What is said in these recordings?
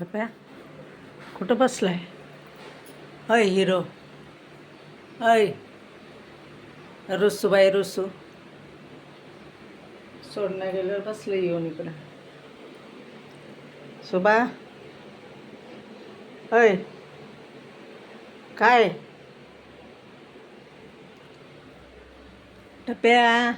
टप्या कुठं बसलाय? अय हिरो. अय. रुसू बाई रुसू. सोडण्या गेल्यावर बसले येऊन इकडं. सुबा? अय. काय? टप्या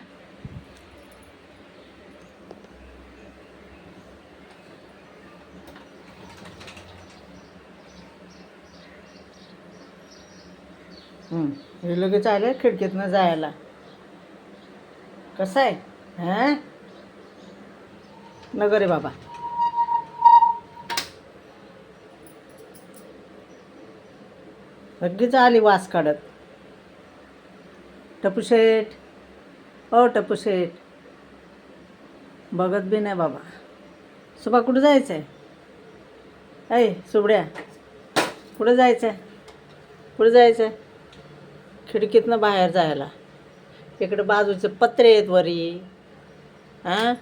हे लगेच आले खिडकीतनं जायला. कसं आहे? हां? नगर रे बाबा. लगेच आली वास काढत. टपू शेठ. ओ टपू शेठ. बघत बी नाही बाबा. सुबा कुठं जायचं आहे ऐ सुबड्या. कुठं जायचं आहे कुठं जायचं आहे खिडकीतनं बाहेर जायला. इकडे बाजूचे पत्रे आहेत वरी. हां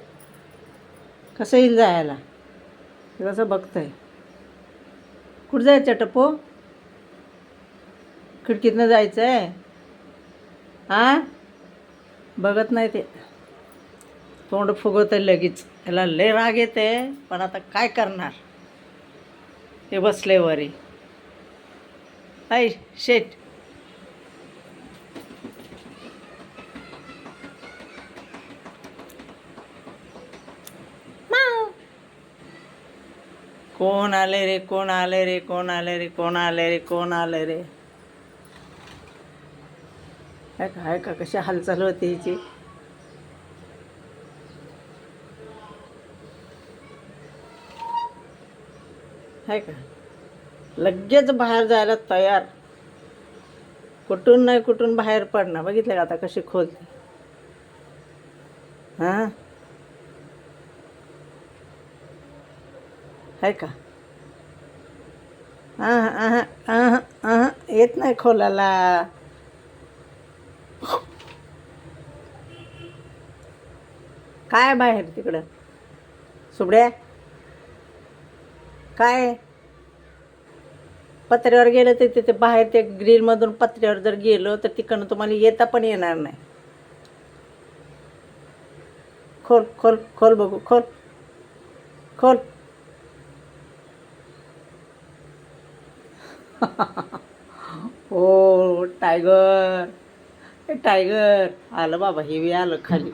कसं येईल जायला? कसं कसं बघतंय? कुठं जायचं टप्पो खिडकीतनं जायचं आहे हां बघत नाही ते. तोंड फुगवतं लगेच. याला लय राग येते पण आता काय करणार? हे बसले वरी. ऐ शेट. कोण आले रे कोण आले रे कोण आले रे कोण आले रे कोण आले रे. काय का आहे का कशी हालचाल होती हिची? आहे का? लगेच बाहेर जायला तयार. कुठून नाही कुठून बाहेर पडणार. बघितलं का आता कशी खोलते. हां? आहे का? हां हां हां हां येत नाही खोलाला. काय बाहेर तिकडं? सुबड्या? काय? पत्र्यावर गेलं तर तिथे बाहेर ते ग्रीलमधून पत्र्यावर जर गेलो तर तिकडनं तुम्हाला येता पण येणार नाही. खोल खोल खोल बघू खोल. खोल. हो टायगर. ए टायगर. आलं बाबा हे बी आलं खाली.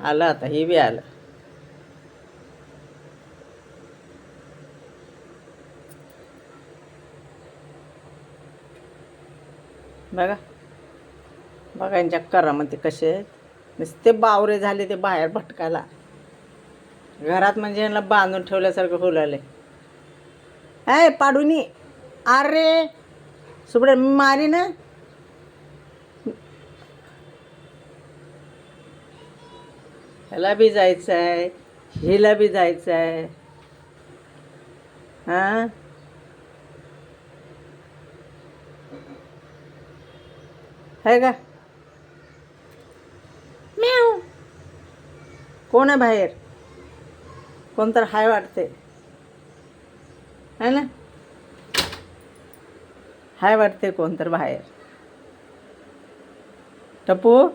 आलं आता हे बी आलं. बघा. बघा यांच्या करामध्ये कसे आहेत. नुसते बावरे झाले ते बाहेर भटकायला. घरात म्हणजे यांना बांधून ठेवल्यासारखं फुलाले आहे पाडूनी. अरे सुबडे मी मारी ना. ह्याला बी जायचं आहे हिला बी जायचं आहे हां? आहे का? म्याव कोण आहे बाहेर? कोण तर हाय वाटते है ना? हाय वाटते कोण तर बाहेर. टपू?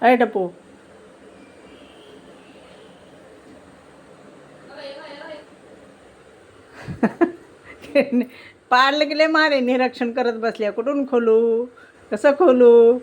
अय टपू. पाडलं गेले मारे निरीक्षण करत बसल्या. कुठून खोलू? कसं खोलू?